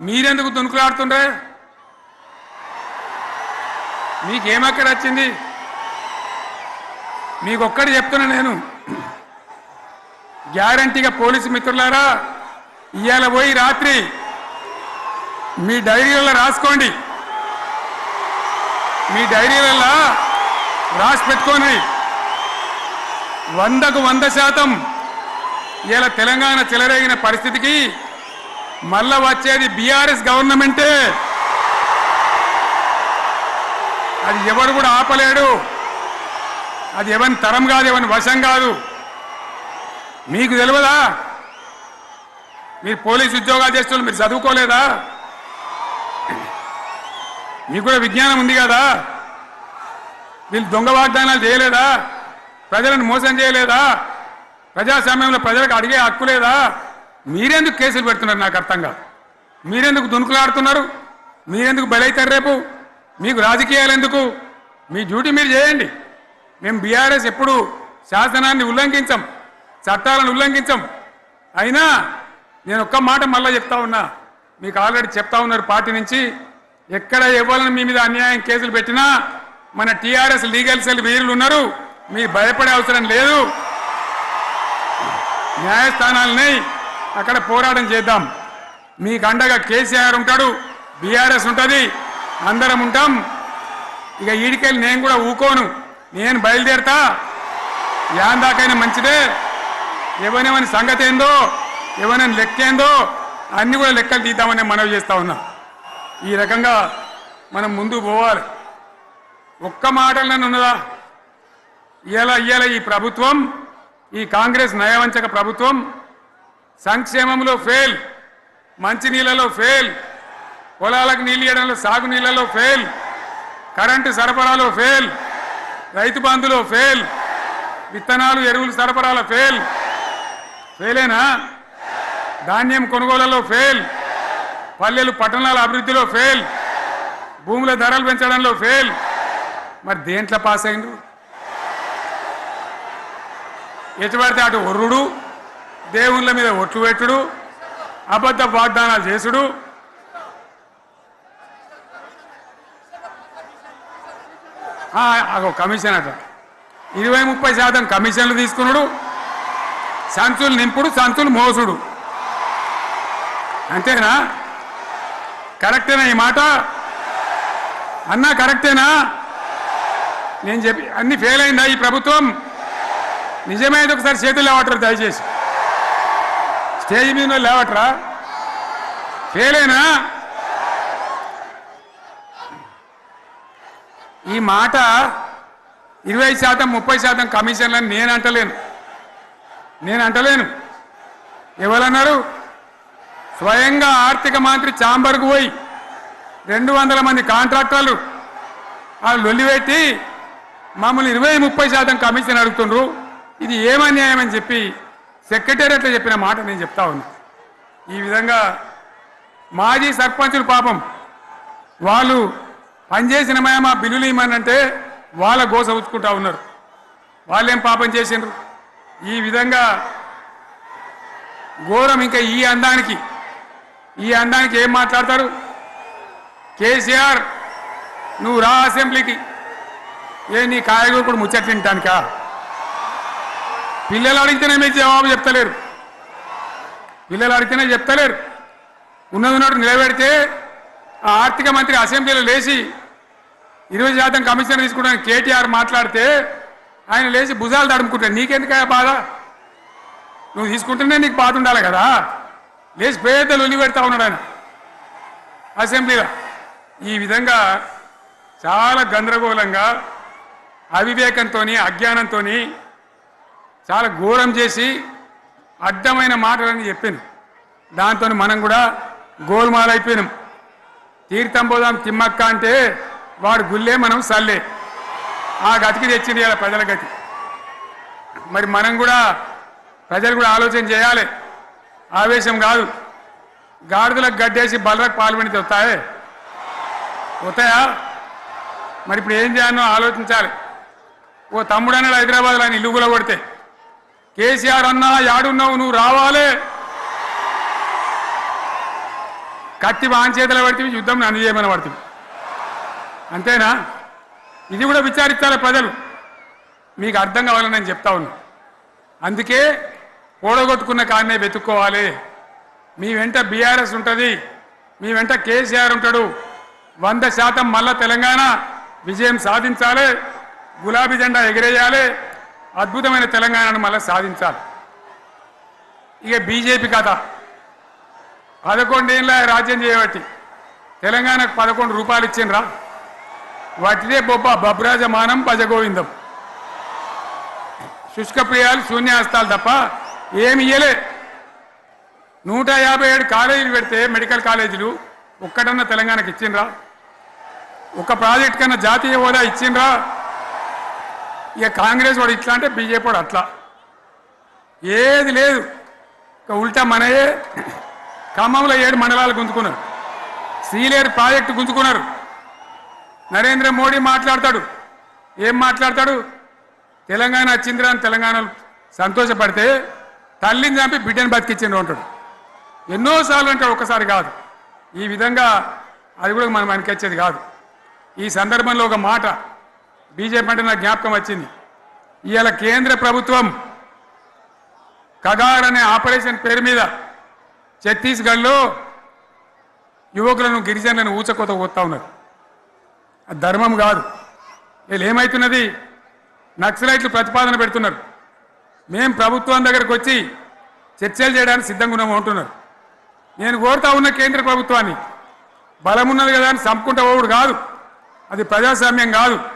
మీరెందుకు దునుకులాడుతుండే మీకేమక్కడ వచ్చింది మీకు చెప్తున్నా నేను. గ్యారంటీగా పోలీసు మిత్రులారా ఇవాళ పోయి రాత్రి మీ డైరీలలో రాసుకోండి. మీ డైరీలలో రాసి పెట్టుకోండి. వందకు వంద శాతం ఇలా తెలంగాణ చెలరేగిన పరిస్థితికి మళ్ళా వచ్చేది బీఆర్ఎస్ గవర్నమెంటే. అది ఎవరు కూడా ఆపలేడు. అది ఎవరి తరం కాదు ఎవరి వశం కాదు. మీకు తెలియదా? మీరు పోలీస్ ఉద్యోగాలు చేస్తున్నారు మీరు చదువుకోలేదా? మీకు కూడా విజ్ఞానం ఉంది కదా? వీళ్ళు దొంగ వాగ్దానాలు చేయలేదా? ప్రజలను మోసం చేయలేదా? ప్రజాస్వామ్యంలో ప్రజలకు అడిగే హక్కు లేదా? మీరెందుకు కేసులు పెడుతున్నారు నాకు అర్థం కాదు. మీరెందుకు దునుకులాడుతున్నారు? మీరెందుకు బలైతారు రేపు? మీకు రాజకీయాలు ఎందుకు? మీ డ్యూటీ మీరు చేయండి. మేము బీఆర్ఎస్ ఎప్పుడు శాసనాన్ని ఉల్లంఘించం చట్టాలను ఉల్లంఘించం. అయినా నేను ఒక్క మాట మళ్ళీ చెప్తా ఉన్నా. మీకు ఆల్రెడీ చెప్తా ఉన్నారు పార్టీ నుంచి. ఎక్కడ ఇవ్వాలని మీ మీద అన్యాయం కేసులు పెట్టినా మన టీఆర్ఎస్ లీగల్ సెల్ వీరులు ఉన్నారు. మీరు భయపడే అవసరం లేదు. న్యాయస్థానాలని అక్కడ పోరాటం చేద్దాం. మీకు అండగా కేసీఆర్ ఉంటాడు బీఆర్ఎస్ ఉంటుంది అందరం ఉంటాం. ఇక ఈడికెళ్ళి నేను కూడా ఊకోను. నేను బయలుదేరతా. యాందాకైనా మంచిదే. ఎవరెవని సంగతి ఏందో ఎవరైనా లెక్క ఏందో కూడా లెక్కలు తీద్దామని మనవి చేస్తా ఉన్నా. ఈ రకంగా మనం ముందు పోవాలి. ఒక్క మాటలను ఉన్నదా? ఇలా ఇలా ఈ ప్రభుత్వం ఈ కాంగ్రెస్ నయవంచక ప్రభుత్వం సంక్షేమంలో ఫెయిల్ మంచినీళ్ళలో ఫెయిల్ పొలాలకు నీళ్ళు ఇవ్వడంలో సాగు నీళ్ళలో ఫెయిల్ కరెంటు సరఫరాలో ఫెయిల్ రైతు బంధులో ఫెయిల్ విత్తనాలు ఎరువులు సరఫరాల ఫెయిల్ ఫెయిలేనా ధాన్యం కొనుగోలలో ఫెయిల్ పల్లెలు పట్టణాల అభివృద్ధిలో ఫెయిల్ భూముల ధరలు పెంచడంలో ఫెయిల్ మరి దేంట్లో పాస్ అయిండు ఎటు పడితే అటు ఒర్రుడు? దేవుళ్ళ మీద ఒట్లు పెట్టుడు అబద్ధ వాగ్దానాలు చేసుడు. అగో కమిషన్ అట. ఇరవై ముప్పై శాతం కమిషన్లు తీసుకున్నాడు సంచులు నింపుడు సంచులు మోసుడు. అంతేనా? కరెక్టేనా ఈ మాట? అన్నా కరెక్టేనా? నేను చెప్పి అన్ని ఫెయిల్ అయిందా ఈ ప్రభుత్వం? నిజమైనది ఒకసారి చేతులు వాటర్ దయచేసి. స్టేజ్ మీద లేవట్రా? ఫెయిలేనా? ఈ మాట ఇరవై శాతం ముప్పై శాతం కమిషన్లని నేను అంటలేను. నేను అంటలేను. ఎవరన్నారు? స్వయంగా ఆర్థిక మంత్రి చాంబర్కు పోయి రెండు వందల మంది కాంట్రాక్టర్లు వాళ్ళు లొల్లిపెట్టి మమ్మల్ని ఇరవై ముప్పై శాతం కమిషన్ అడుగుతుండ్రు. ఇది ఏమన్యాయం అని చెప్పి సెక్రటేరియట్లో చెప్పిన మాట నేను చెప్తా ఉన్నా. ఈ విధంగా మాజీ సర్పంచులు పాపం వాళ్ళు పనిచేసిన మా బిల్లులు ఇమ్మనంటే వాళ్ళ గోస ఉచ్చుకుంటా ఉన్నారు. వాళ్ళేం పాపం చేసిండ్రు? ఈ విధంగా ఘోరం ఇంకా ఈ అందానికి ఈ అందానికి ఏం మాట్లాడతారు? కేసీఆర్ నువ్వు రా అసెంబ్లీకి. ఏ నీ కాయగూరుకుడు ముచ్చట్లు తింటానికా? పిల్లలు అడిగితేనే మీకు జవాబు చెప్తలేరు. పిల్లలు అడిగితేనే చెప్తలేరు. ఉన్నది ఉన్నట్టు నిలబెడితే ఆ ఆర్థిక మంత్రి అసెంబ్లీలో లేచి ఇరవై శాతం కమిషన్ తీసుకుంటాను కేటీఆర్ మాట్లాడితే ఆయన లేచి భుజాలు తడుముకుంటాడు నీకెందుకయ్యా బాధ? నువ్వు తీసుకుంటేనే నీకు బాధ ఉండాలి కదా. లేచి పేదలు ఉల్లి పెడతా ఉన్నాడు ఆయన అసెంబ్లీలో. ఈ విధంగా చాలా గందరగోళంగా అవివేకంతో అజ్ఞానంతో చాలా ఘోరం చేసి అడ్డమైన మాటలని చెప్పింది దాంతో మనం కూడా గోల్మాల్ అయిపోయినాం. తీర్థం పోదాం తిమ్మక్క అంటే వాడు గుల్లే మనం సల్లే. ఆ గతికి తెచ్చింది ఇలా ప్రజల గతి. మరి మనం కూడా ప్రజలు కూడా ఆలోచన చేయాలి. ఆవేశం కాదు. గాడిదలకు గడ్డేసి బలరకు పాల్పడితే వస్తాయే? వస్తాయా? మరి ఇప్పుడు ఏం చేయాలో ఆలోచించాలి. ఓ తమ్ముడు అన్నాడు హైదరాబాద్లో ఆయన ఇల్లు కూడా కొడితే కేసీఆర్ అన్నా యాడున్నావు నువ్వు రావాలే. కత్తి వాంచేతలు పడితే యుద్ధం నన్ను చేయమని పడుతుంది. అంతేనా? ఇది కూడా విచారించాలి ప్రజలు. మీకు అర్థం కావాలని నేను చెప్తా ఉన్నా. అందుకే ఓడగొట్టుకున్న కాన్నే వెతుక్కోవాలి. మీ వెంట బీఆర్ఎస్ ఉంటుంది. మీ వెంట కేసీఆర్ ఉంటాడు. వంద శాతం మళ్ళా తెలంగాణ విజయం సాధించాలి. గులాబీ జెండా ఎగిరేయాలి. అద్భుతమైన తెలంగాణను మళ్ళీ సాధించాలి. ఇక బీజేపీ కథ. పదకొండేళ్ళ రాజ్యం చేయబట్టి తెలంగాణకు పదకొండు రూపాయలు ఇచ్చిండ్రా. వాటిదే బొబ్బ బబ్రాజమానం భజగోవిందం శుష్క ప్రియాలు శూన్యాస్తాలు తప్ప ఏమి ఇయ్యలే. నూట యాభై ఏడు కాలేజీలు పెడితే మెడికల్ కాలేజీలు ఒక్కటన్నా తెలంగాణకి ఇచ్చిండ్రా. ఒక ప్రాజెక్ట్ కన్నా జాతీయ హోదా ఇచ్చిండ్రా. ఇక కాంగ్రెస్ వాడు ఇట్లా అంటే బీజేపీ వాడు అట్లా. ఏది లేదు. ఇక ఉల్టా మనయే. ఖమ్మంలో ఏడు మండలాలు గుంజుకున్నారు. సీలేరు ప్రాజెక్టు గుంజుకున్నారు. నరేంద్ర మోడీ మాట్లాడతాడు. ఏం మాట్లాడతాడు? తెలంగాణ వచ్చిందిరా అని తెలంగాణలో సంతోషపడితే తల్లిని చంపి బిడ్డను బతికిచ్చిండ్రు అంటాడు. ఎన్నోసార్లు అంటే ఒకసారి కాదు. ఈ విధంగా అది కూడా మనం అనికొచ్చేది కాదు. ఈ సందర్భంలో ఒక మాట బీజేపీ అంటే నాకు జ్ఞాపకం వచ్చింది. ఇవాళ కేంద్ర ప్రభుత్వం కగార్ అనే ఆపరేషన్ పేరు మీద ఛత్తీస్గఢ్లో యువకులను గిరిజనులను ఊచకోత పోతా ఉన్నారు. అది ధర్మం కాదు. వీళ్ళు ఏమవుతున్నది నక్సలైట్లు ప్రతిపాదన పెడుతున్నారు. మేం ప్రభుత్వం దగ్గరకు వచ్చి చర్చలు చేయడానికి సిద్ధంగా ఉన్నాము అంటున్నారు. నేను కోరుతా ఉన్న కేంద్ర ప్రభుత్వాన్ని బలమున్నది కదా అని చంపుకుంటా పోవుడు కాదు. అది ప్రజాస్వామ్యం కాదు.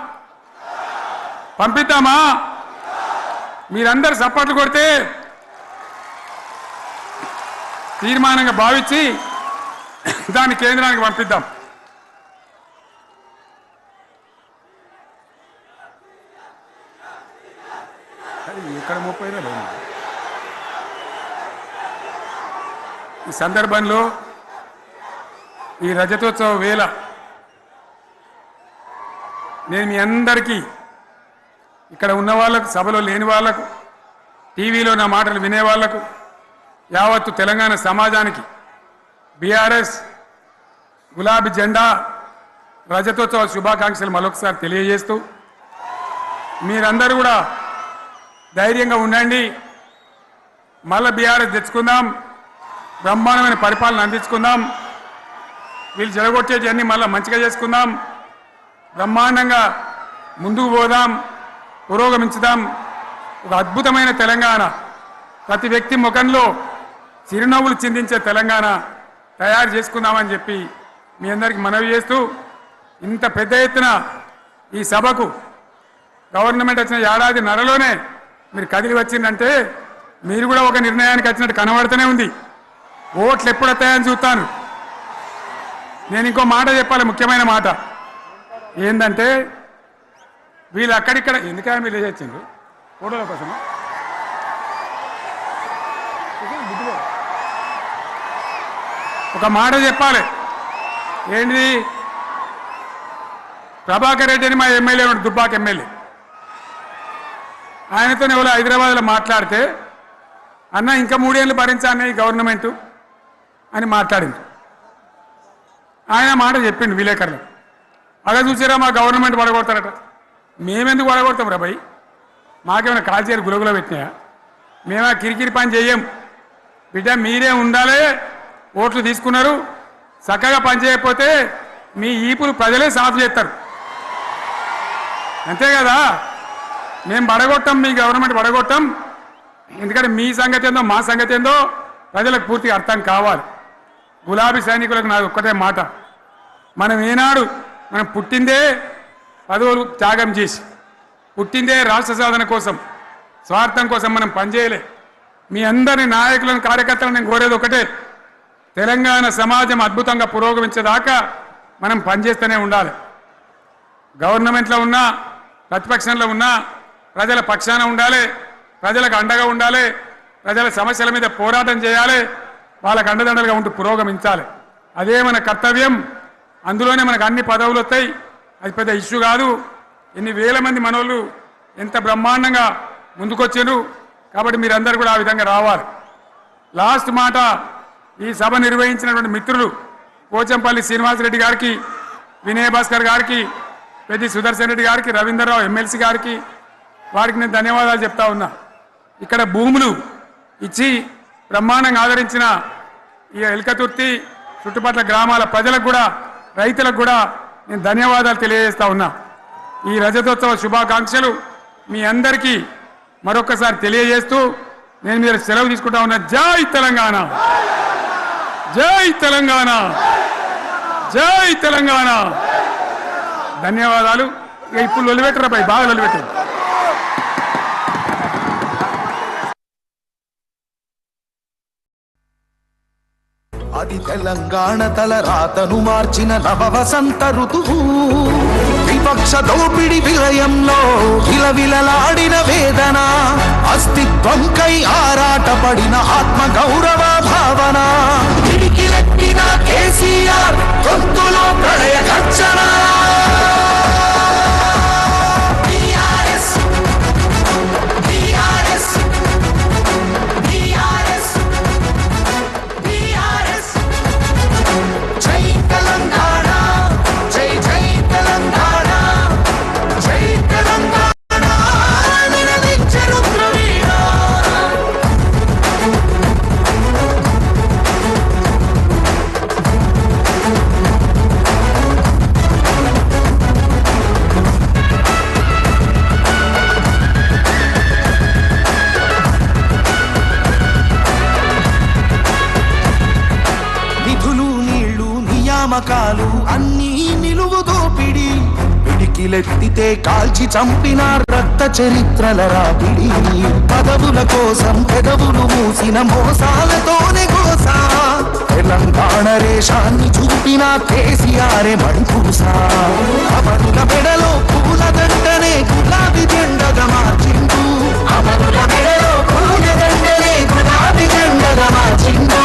పంపిద్దామా మీరందరు సపోర్ట్లు కొడితే తీర్మానంగా భావించి దాన్ని కేంద్రానికి పంపిద్దాం అది ఎక్కడ ముప్పై. ఈ సందర్భంలో ఈ రజతోత్సవ వేళ నేను మీ అందరికీ ఇక్కడ ఉన్న వాళ్ళకు సభలో లేని వాళ్ళకు టీవీలో నా మాటలు వినే వాళ్ళకు యావత్తు తెలంగాణ సమాజానికి బీఆర్ఎస్ గులాబీ జెండా రజతోత్సవ శుభాకాంక్షలు మరొకసారి తెలియజేస్తూ మీరందరూ కూడా ధైర్యంగా ఉండండి. మళ్ళీ బీఆర్ఎస్ తెచ్చుకుందాం. బ్రహ్మాండమైన పరిపాలన అందించుకుందాం. వీళ్ళు జరగొట్టేటివన్నీ మళ్ళీ మంచిగా చేసుకుందాం. బ్రహ్మాండంగా ముందుకు పోదాం. పురోగమించుదాం. ఒక అద్భుతమైన తెలంగాణ. ప్రతి వ్యక్తి ముఖంలో చిరునవ్వులు చిందించే తెలంగాణ తయారు చేసుకుందామని చెప్పి మీ అందరికీ మనవి చేస్తూ ఇంత పెద్ద ఎత్తున ఈ సభకు గవర్నమెంట్ వచ్చిన ఏడాది నరలోనే మీరు కదిలి వచ్చిందంటే మీరు కూడా ఒక నిర్ణయానికి వచ్చినట్టు కనబడుతూనే ఉంది. ఓట్లు ఎప్పుడు వస్తాయని చూస్తాను. నేను ఇంకో మాట చెప్పాలి ముఖ్యమైన మాట. ఏంటంటే వీళ్ళు అక్కడిక్కడ ఎందుకని మీరు లేచొచ్చిండ్రు ఫోటోల కోసమా? ఒక మాట చెప్పాలి. ఏంటి ప్రభాకర్ రెడ్డి అని మా ఎమ్మెల్యే ఉన్నాడు దుబ్బాక ఎమ్మెల్యే. ఆయనతో ఎవరో హైదరాబాద్లో మాట్లాడితే అన్న ఇంకా మూడేళ్ళు భరించాను ఈ గవర్నమెంట్ అని మాట్లాడింది. ఆయన మాట చెప్పిండు విలేకరులు. అదే చూసారా మా గవర్నమెంట్ పడగొడతారట. మేమెందుకు పడగొడతాం రాబాయ్ భయ్ మాకేమైనా కాల్చేరు గులగులో పెట్టినాయా? మేము ఆ కిరికిరి పని చేయం. బిడ్డ మీరే ఉండాలి ఓట్లు తీసుకున్నారు. చక్కగా పని చేయకపోతే మీ ఈపులు ప్రజలే సాఫ్ చేస్తారు. అంతే కదా? మేము పడగొట్టాం మీ గవర్నమెంట్ పడగొట్టాం ఎందుకంటే మీ సంగతి ఏందో మా సంగతి ఏందో ప్రజలకు పూర్తిగా అర్థం కావాలి. గులాబీ సైనికులకు నాది ఒక్కటే మాట. మనం ఏనాడు మనం పుట్టిందే పదవులు త్యాగం చేసి పుట్టిందే రాష్ట్ర సాధన కోసం స్వార్థం కోసం మనం పనిచేయలే. మీ అందరి నాయకులను కార్యకర్తలను నేను కోరేది ఒకటే తెలంగాణ సమాజం అద్భుతంగా పురోగమించేదాకా మనం పనిచేస్తూనే ఉండాలి. గవర్నమెంట్లో ఉన్నా ప్రతిపక్షంలో ఉన్నా ప్రజల పక్షాన ఉండాలి ప్రజలకు అండగా ఉండాలి ప్రజల సమస్యల మీద పోరాటం చేయాలి వాళ్ళకు అండదండలుగా ఉంటూ పురోగమించాలి. అదే మన కర్తవ్యం. అందులోనే మనకు అన్ని పదవులు వస్తాయి. అది పెద్ద ఇష్యూ కాదు. ఎన్ని వేల మంది మనోళ్ళు ఎంత బ్రహ్మాండంగా ముందుకొచ్చారు. కాబట్టి మీరందరూ కూడా ఆ విధంగా రావాలి. లాస్ట్ మాట ఈ సభ నిర్వహించినటువంటి మిత్రులు పోచంపల్లి శ్రీనివాసరెడ్డి గారికి వినయ్ భాస్కర్ గారికి పెద్ది సుదర్శన్ రెడ్డి గారికి రవీంద్రరావు ఎమ్మెల్సీ గారికి వారికి నేను ధన్యవాదాలు చెప్తా ఉన్నా. ఇక్కడ భూములు ఇచ్చి బ్రహ్మాండంగా ఆదరించిన ఈ ఎల్కతుర్తి చుట్టుపక్కల గ్రామాల ప్రజలకు కూడా రైతులకు కూడా నేను ధన్యవాదాలు తెలియజేస్తా ఉన్నా. ఈ రజతోత్సవ శుభాకాంక్షలు మీ అందరికీ మరొకసారి తెలియజేస్తూ నేను మీరు సెలవు తీసుకుంటా ఉన్నా. జై తెలంగాణ! జై తెలంగాణ! జై తెలంగాణ! ధన్యవాదాలు. ఇక ఇప్పుడు లొలిపెట్టరా పై బాగా లొలిపెట్టారు అది తెలంగాణ తల రాతను మార్చిన నవ వసంత ఋతువు. విపక్ష దోపిడి విలయంలో విలవిలలాడిన వేదన అస్తిత్వం అస్తిత్వంకై ఆరాటపడిన ఆత్మ గౌరవ భావన కేసీఆర్ గొంతులో ప్రళయ గర్జన. అమ్మకాలు అన్నీ నిలువు దోపిడి. పిడికిలెత్తితే కాల్చి చంపిన రక్త చరిత్రల రాపిడి. పదవుల కోసం పెదవులు మూసిన మోసాలతోనే కోసా తెలంగాణ రేషాన్ని చూపిన కేసీఆరే మణిపూసా. అమరుల మెడలో పూల దండనే గులాబీ జెండగా మార్చిండు. అమరుల మెడలో పూల దండనే గులాబీ జెండగా మార్చిండు.